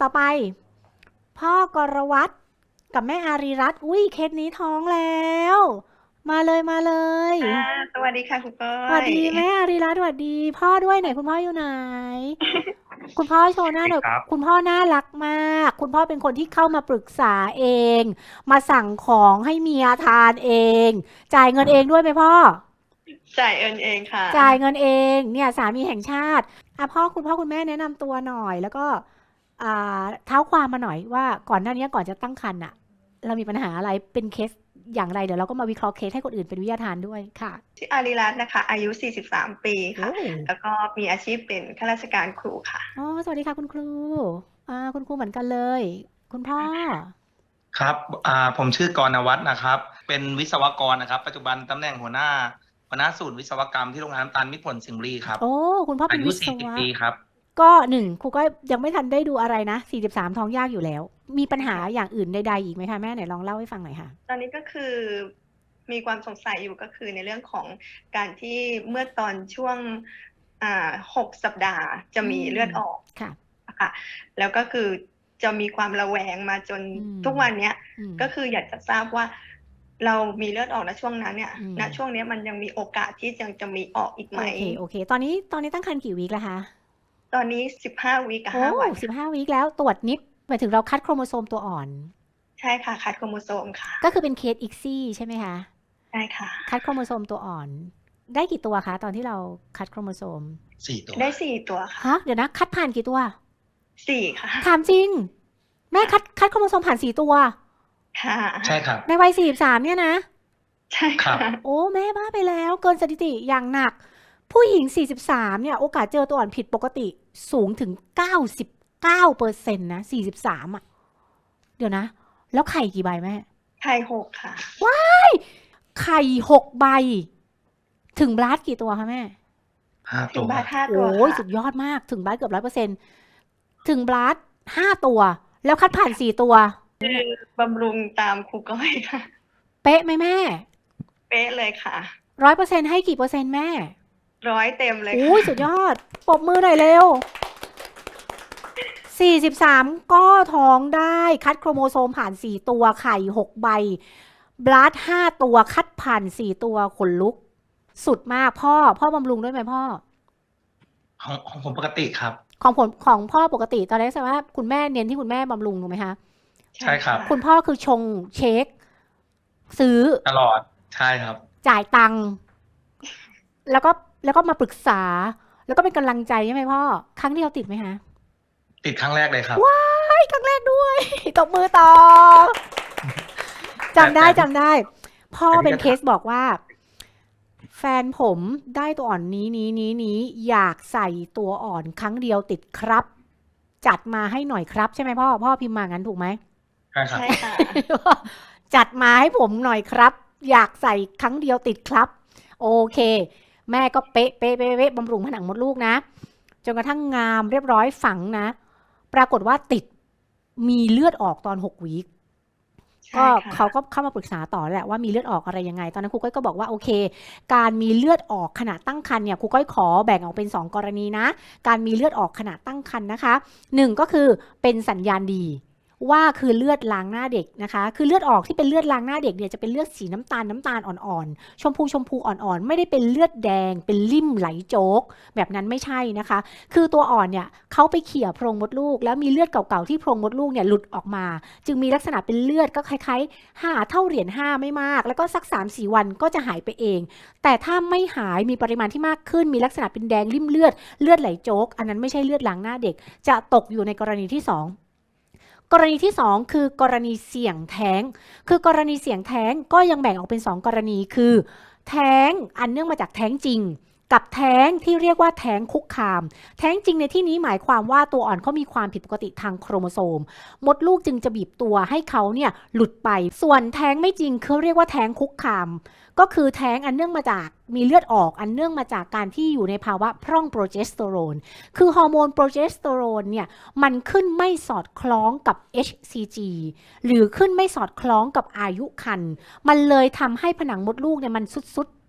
ต่อไป พ่อกรวัตกับแม่อารีรัตน์อุ้ยเคสนี้ท้องแล้ว มาเลยมาเลยค่ะสวัสดีค่ะคุณก้อสวัสยดีแม่อารีรัตน์สวัสดี พ่อด้วยไหนคุณพ่ออยู่ไหน คุณพ่อโชว์หน้าหน่อยครับ คุณพ่อน่ารักมาก คุณพ่อเป็นคนที่เข้ามาปรึกษาเอง มาสั่งของให้เมียทานเอง จ่ายเงินเองด้วยไหมพ่อ จ่ายเอินเองค่ะจ่ายเงินเองเนี่ยสามีแห่งชาติอะพ่อคุณพ่อคุณแม่แนะนำตัวหน่อย แล้วก็อ่า เท้าความมาหน่อยว่าก่อนหน้านี้ก่อนจะตั้งครรภ์อะเรามีปัญหาอะไรเป็นเคสอย่างไรเดี๋ยวเราก็มาวิเคราะห์เคสให้คนอื่นเป็นวิทยาทานด้วยค่ะชื่ออาริรัตน์นะคะ อายุ 43 ปีค่ะโอ้แล้วก็มีอาชีพเป็นข้าราชการครูค่ะอ๋อสวัสดีค่ะคุณครูอ่าคุณครูเหมือนกันเลย คุณพ่อครับอ่าผมชื่อกรณวัฒน์นะครับ เป็นวิศวกรนะครับ ปัจจุบันตำแหน่งหัวหน้าหัวหน้าศูนย์วิศวกรรมที่โรงงานน้ำตาลมิตรผลสิงห์บุรีครับโอ้คุณพ่ออาเป็นยุวิศ40วะปีครับ ก็หนึ่งครูก็ยังไม่ทันได้ดูอะไรนะ 43 ท้องยากอยู่แล้ว มีปัญหาอย่างอื่นใดๆอีกไหมคะแม่ไหนลองเล่าให้ฟังหน่อยค่ะ ตอนนี้ก็คือมีความสงสัยอยู่ก็คือในเรื่องของการที่เมื่อตอนช่วงอ่าหกสัปดาห์จะมีอืมเลือดออกค่ะค่ะแล้วก็คือจะมีความระแวงมาจนอืมทุกวันเนี้ยอืมก็คืออยากจะทราบว่า เรามีเลือดออกณช่วงนั้นเนี่ยอืมณช่วงเนี้ยมันยังมีโอกาสที่ยังจะมีออกอีกไหมโอเคโอเค ตอนนี้ตอนนี้ตั้งครรภ์กี่วีคแล้วคะ ตอนนี้สิบห้าวีกับโอ้ห้าวันสิบห้าวีคแล้วตรวจนิดหมายถึงเราคัดโครโมโซมตัวอ่อน ใช่ค่ะ คัดโครโมโซมค่ะ ก็คือเป็นเคสอีกซี่ใช่ไหมคะใช่ค่ะ คัดโครโมโซมตัวอ่อน ได้กี่ตัวคะตอนที่เราคัดโครโมโซมสี่ตัวได้สี่ตัวค่ะฮะเดี๋ยวนะ คัดผ่านกี่ตัวสี่ค่ะถามจริง แม่คัดคัดโครโมโซมผ่านสี่ตัว ค่ะ ใช่ครับ ในวัยสี่สามเนี่ยนะ ใช่ครัค่ะบโอ้ แม่บ้าไปแล้ว เกินสถิติอย่างหนัก ผู้หญิง 43 เนี่ย โอกาสเจอตัวอ่อนผิดปกติสูงถึง 99เปอร์เซ็นต์นะ 43 อะ เดี๋ยวนะ แล้วไข่กี่ใบแม่ ไข่หกค่ะไข่หกใบ ถึงบลัดกี่ตัวคะแม่ ห้าถึตังว บาทห้าตัวโอ้ยค่ะสุดยอดมากถึงบลัดเกือบร้อยเปอร์เซ็นถึงบลัดห้าตัว แล้วคัดผ่านสี่ตัว บำรุงตามครูก้อยค่ะ เป๊ะไหมแม่เป๊ะเลยค่ะ ร้อยเปอร์เซ็นให้กี่เปอร์เซ็นต์แม่ ร้อยเต็มเลยโอ้ยค่ะสุดยอดปรบมือหน่อยเร็ว 43 ก็ท้องได้คัดโครโมโซมผ่าน 4 ตัวไข่ 6 ใบบลัด5ตัวคัดผ่าน 4 ตัวขนลุก สุดมากพ่อ พ่อบำรุงด้วยไหมพ่อ ของของผมปกติครับ ของผลของพ่อปกติตอนแรกแสดงว่าคุณแม่เน้นที่คุณแม่บำรุงถูกไหมคะใช่ครับคุณพ่อคือชงเช็ค ซื้อตลอดใช่ครับ จ่ายตังค์แล้วก็ แล้วก็มาปรึกษา แล้วก็เป็นกำลังใจใช่ไหมพ่อ ครั้งเดียวติดไหมคะติดครั้งแรกเลยครับ ว้ายครั้งแรกด้วยตบมือต่อจำได้แต่จำได้ พ่อแต่นี่เป็นก็เคสบอกว่า แฟนผมได้ตัวอ่อนนี้นี้นี้นี้อยากใส่ตัวอ่อนครั้งเดียวติดครับ จัดมาให้หน่อยครับ ใช่ไหมพ่อ พ่อพิมพ์มางั้นถูกไหมใช่ครับใช่ค่ะจัดมาให้ผมหน่อยครับ อยากใส่ครั้งเดียวติดครับ โอเค แม่ก็เป๊ะเป๊ะเป๊ะเป๊ะบำรุงผนังมดลูกนะ จนกระทั่งงามเรียบร้อยฝังนะ ปรากฏว่าติดมีเลือดออกตอนหกวีคใช่ก็ค่ะเขาก็เข้ามาปรึกษาต่อแหละว่ามีเลือดออกอะไรยังไง ตอนนั้นครูก้อยก็บอกว่าโอเค การมีเลือดออกขณะตั้งครรภ์เนี่ยครูก้อยขอแบ่งออกเป็น 2 กรณีนะ การมีเลือดออกขณะตั้งครรภ์นะคะหนึ่งก็คือเป็นสัญญาณดี ว่าคือเลือดล้างหน้าเด็กนะคะ คือเลือดออกที่เป็นเลือดล้างหน้าเด็กเนี่ยจะเป็นเลือดสีน้ำตาลน้ำตาลอ่อนๆ ชมพูชมพูอ่อนๆ ไม่ได้เป็นเลือดแดง เป็นลิ่มไหลโจก แบบนั้นไม่ใช่นะคะ คือตัวอ่อนเนี่ยเขาไปเขี่ยโพรงมดลูก แล้วมีเลือดเก่าๆที่โพรงมดลูกเนี่ยหลุดออกมา จึงมีลักษณะเป็นเลือดก็คล้ายๆหาเท่าเหรียญห้าไม่มาก แล้วก็สัก3ามสี่วันก็จะหายไปเอง แต่ถ้าไม่หายมีปริมาณที่มากขึ้น มีลักษณะเป็นแดงริ่มเลือดเลือดไหลโจก อันนั้นไม่ใช่เลือดล้างหน้าเด็ก จะตกอยู่ในกรณีที่สอง กรณีที่สองคือกรณีเสี่ยงแท้ง คือกรณีเสี่ยงแท้งก็ยังแบ่งออกเป็นสองกรณีคือ แท้งอันเนื่องมาจากแท้งจริง กับแท้งที่เรียกว่าแท้งคุกคาม แท้งจริงในที่นี้หมายความว่าตัวอ่อนเขามีความผิดปกติทางโครโมโซม มดลูกจึงจะบีบตัวให้เขาเนี่ยหลุดไป ส่วนแท้งไม่จริงเขาเรียกว่าแท้งคุกคาม ก็คือแท้งอันเนื่องมาจากมีเลือดออกอันเนื่องมาจากการที่อยู่ในภาวะพร่องโปรเจสเตอโรน คือฮอร์โมนโปรเจสเตอโรนเนี่ยมันขึ้นไม่สอดคล้องกับ HCG หรือขึ้นไม่สอดคล้องกับอายุคันมันเลยทำให้ผนังมดลูกเนี่ยมันสุดๆ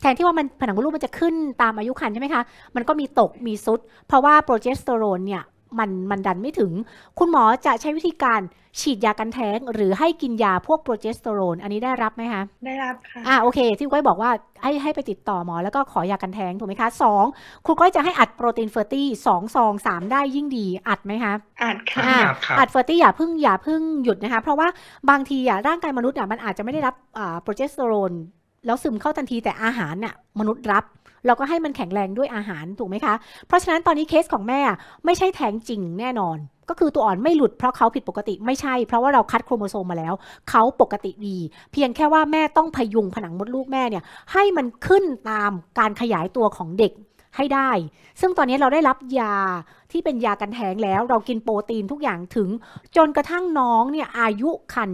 แทนที่ว่ามันผนังมดลูกมันจะขึ้นตามอายุคันใช่ไหมคะ มันก็มีตกมีซุด เพราะว่าโปรเจสเตอโรนเนี่ยมันมันดันไม่ถึง คุณหมอจะใช้วิธีการฉีดยากันแท้ง หรือให้กินยาพวกโปรเจสเตอโรน อันนี้ได้รับไหมคะได้รับค่ะอ่าโอเค ที่ครูก้อยบอกว่าให้ให้ไปติดต่อหมอแล้วก็ขอยากันแท้งถูกไหมคะสองครูก้อยจะให้อัดโปรตีนเฟอร์ตี้สองซองสามได้ยิ่งดีอัดไหมคะอาจค่ะอ่าครับอัดเฟอร์ตี้อย่าเพิ่งอย่าเพิ่งหยุดนะคะ เพราะว่าบางทีอะร่างกายมนุษย์อะมันอาจจะไม่ได้รับอ่าโปรเจสเตอโรน แล้วซึมเข้าทันทีแต่อาหารน่ะมนุษย์รับ เราก็ให้มันแข็งแรงด้วยอาหารถูกไหมคะ เพราะฉะนั้นตอนนี้เคสของแม่ไม่ใช่แท้งจริงแน่นอน ก็คือตัวอ่อนไม่หลุดเพราะเขาผิดปกติไม่ใช่ เพราะว่าเราคัดโครโมโซมมาแล้ว เขาปกติดี เพียงแค่ว่าแม่ต้องพยุงผนังมดลูกแม่เนี่ยให้มันขึ้นตามการขยายตัวของเด็กให้ได้ ซึ่งตอนนี้เราได้รับยาที่เป็นยากันแท้งแล้ว เรากินโปรตีนทุกอย่างถึง จนกระทั่งน้องเนี่ยอายุคัน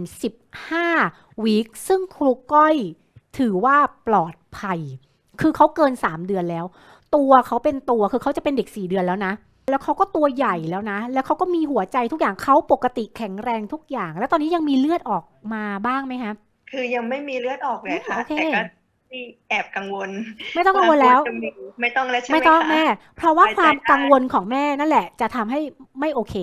15 วีคซึ่งครูก้อย ถือว่าปลอดภัย คือเขาเกิน 3 เดือนแล้ว ตัวเขาเป็นตัวคือเขาจะเป็นเด็ก 4 เดือนแล้วนะ แล้วเขาก็ตัวใหญ่แล้วนะ แล้วเขาก็มีหัวใจทุกอย่างเขาปกติแข็งแรงทุกอย่าง แล้วตอนนี้ยังมีเลือดออกมาบ้างไหมคะคือยังไม่มีเลือดออกเลยค่ะโอเคแต่ก็ที่แอบกังวล ไม่ต้องกังวลแล้วาจะมีไม่ต้องแล้วใช่ไหมไม่ต้องคะแม่ เพราะว่าไว้ใจความได้กังวลของแม่นั่นแหละ จะทำให้ไม่โอเค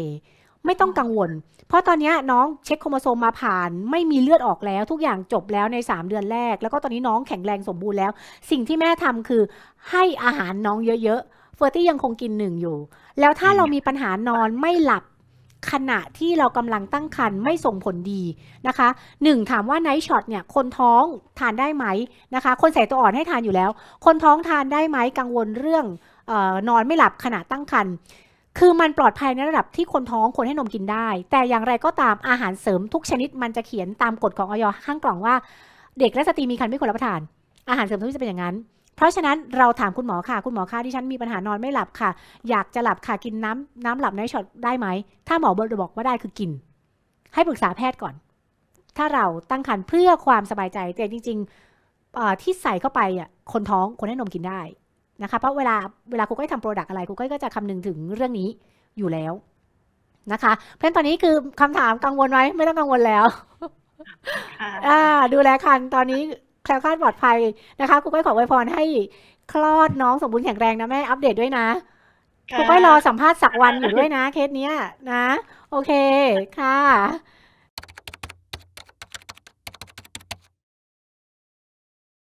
ไม่ต้องกังวล เพราะตอนเนี้ยน้องเช็คโครโมโซมมาผ่าน ไม่มีเลือดออกแล้ว ทุกอย่างจบแล้วใน 3 เดือนแรก แล้วก็ตอนนี้น้องแข็งแรงสมบูรณ์แล้ว สิ่งที่แม่ทำคือให้อาหารน้องเยอะๆเฟอร์ตี้ยังคงกินหนึ่งอยู่ แล้วถ้าเรามีปัญหานอนไม่หลับขณะที่เรากำลังตั้งครรภ์ไม่ส่งผลดีนะคะหนึ่งถามว่าไนท์ช็อตเนี่ยคนท้องทานได้ไหมนะคะ คนใส่ตัวอ่อนให้ทานอยู่แล้ว คนท้องทานได้ไหมกังวลเรื่องเออนอนไม่หลับขณะตั้งครรภ์ คือมันปลอดภัยในระดับที่คนท้องควรให้นมกินได้ แต่อย่างไรก็ตามอาหารเสริมทุกชนิดมันจะเขียนตามกฎของออยข้างกล่องว่า เด็กและสตรีมีครรภ์ไม่ควรรับประทาน อาหารเสริมทุกชนิดจะเป็นอย่างนั้น เพราะฉะนั้นเราถามคุณหมอค่ะ คุณหมอคะที่ฉันมีปัญหานอนไม่หลับค่ะ อยากจะหลับค่ะกินน้ำน้ำหลับในช็อตได้ไหม ถ้าหมอบอกว่าได้คือกิน ให้ปรึกษาแพทย์ก่อน ถ้าเราตั้งครรภ์เพื่อความสบายใจแต่จริง ๆที่ใส่เข้าไปอะคนท้องคนให้นมกินได้ นะคะเพราะเวลาเวลาครูก้อยทำโปรดักต์อะไรครูก้อยก็จะคำนึงถึงเรื่องนี้อยู่แล้วนะคะ เพราะฉะนั้นตอนนี้คือคำถามกังวลไหมไม่ต้องกังวลแล้วค่ะอ่าดูแลคันตอนนี้แคล้วคลาดปลอดภัยนะคะครูก้อยขอไวยพรให้คลอดน้องสมบูรณ์แข็งแรงนะแม่อัปเดตด้วยนะครูก้อยรอสัมภาษณ์สักวันอยู่ด้วยนะเคสเนี้ยนะ โอเคค่ะ